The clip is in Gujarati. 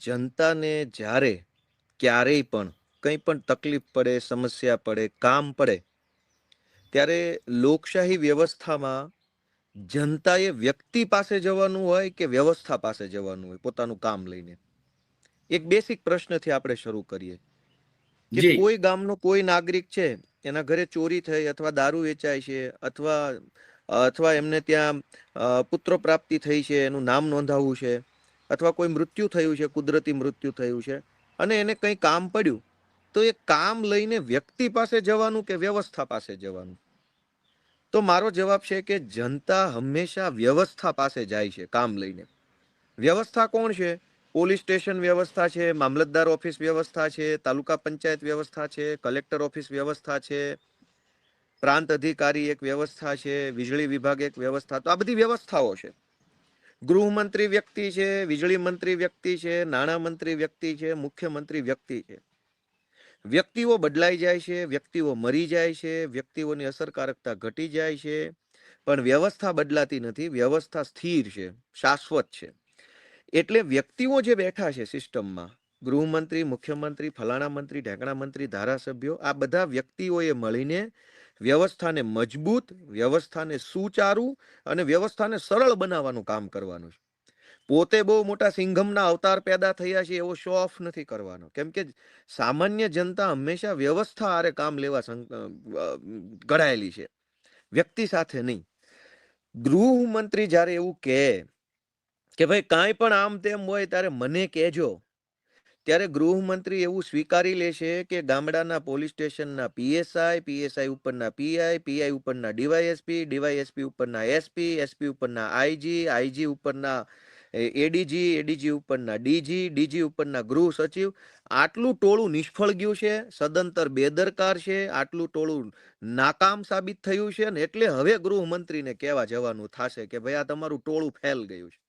જનતાને જ્યારે ક્યારેય પણ કંઈ પણ તકલીફ પડે સમસ્યા પડે કામ પડે ત્યારે લોકશાહી વ્યવસ્થામાં જનતાએ વ્યક્તિ પાસે જવાનું હોય કે વ્યવસ્થા પાસે જવાનું હોય પોતાનું કામ લઈને? એક બેસિક પ્રશ્નથી આપણે શરૂ કરીએ કે કોઈ ગામનો કોઈ નાગરિક છે એના ઘરે ચોરી થઈ અથવા દારૂ વેચાય છે અથવા અથવા એમને ત્યાં પુત્ર પ્રાપ્તિ થઈ છે એનું નામ નોંધાવવું છે અથવા કોઈ મૃત્યુ થયું છે, કુદરતી મૃત્યુ થયું છે, અને એને કંઈ કામ પડ્યું, તો એ કામ લઈને વ્યક્તિ પાસે જવાનું કે વ્યવસ્થા પાસે જવાનું? તો મારો જવાબ છે કે જનતા હંમેશા વ્યવસ્થા પાસે જાય છે કામ લઈને. વ્યવસ્થા કોણ છે? પોલીસ સ્ટેશન વ્યવસ્થા છે, મામલતદાર ઓફિસ વ્યવસ્થા છે, તાલુકા પંચાયત વ્યવસ્થા છે, કલેક્ટર ઓફિસ વ્યવસ્થા છે, પ્રાંત અધિકારી એક વ્યવસ્થા છે, વીજળી વિભાગ એક વ્યવસ્થા, તો આ બધી વ્યવસ્થાઓ છે. ગૃહમંત્રી વ્યક્તિ છે, વીજળી મંત્રી વ્યક્તિ છે, નાણાં મંત્રી વ્યક્તિ છે, મુખ્યમંત્રી વ્યક્તિ છે. વ્યક્તિઓ બદલાઈ જાય છે, વ્યક્તિઓ મરી જાય છે, વ્યક્તિઓની અસરકારકતા ઘટી જાય છે, પણ વ્યવસ્થા બદલાતી નથી, વ્યવસ્થા સ્થિર છે, શાશ્વત છે. એટલે વ્યક્તિઓ જે બેઠા છે સિસ્ટમમાં, ગૃહમંત્રી, મુખ્યમંત્રી, ફલાણા મંત્રી, ઢેંકણા મંત્રી, ધારાસભ્યો, આ બધા વ્યક્તિઓએ મળીને વ્યવસ્થાને મજબૂત, વ્યવસ્થાને સુચારું અને વ્યવસ્થાને સરળ બનાવવાનું કામ કરવાનું છે. પોતે બહુ મોટા સિંઘમના અવતાર પેદા થયા છે એવો શો ઓફ નથી કરવાનો. કેમ કે સામાન્ય જનતા હંમેશા વ્યવસ્થા આરે કામ લેવા ઘડાયેલી છે. વ્યક્તિ સાથે નહીં. ગૃહમંત્રી જ્યારે એવું કહે કે ભાઈ કાંઈ પણ આમ તેમ હોય ત્યારે મને કહેજો. ત્યારે ગૃહમંત્રી એવું સ્વીકારી લેશે કે ગામડાના પોલીસ સ્ટેશનના પીએસઆઈ પીએસઆઈ ઉપરના પીઆઈ પીઆઈ ઉપરના ડીવાયએસપી ડીવાયએસપી ઉપરના એસપી એસપી ઉપરના આઈજી આઈજી ઉપરના એડીજી એડીજી ઉપરના ડીજી ડીજી ઉપરના ગૃહ સચિવ. આટલું ટોળું નિષ્ફળ ગયું છે, સદંતર બેદરકાર છે, આટલું ટોળું નાકામ સાબિત થયું છે ને એટલે હવે ગૃહમંત્રીને કહેવા જવાનું થશે કે ભાઈ આ તમારું ટોળું ફેલ ગયું છે.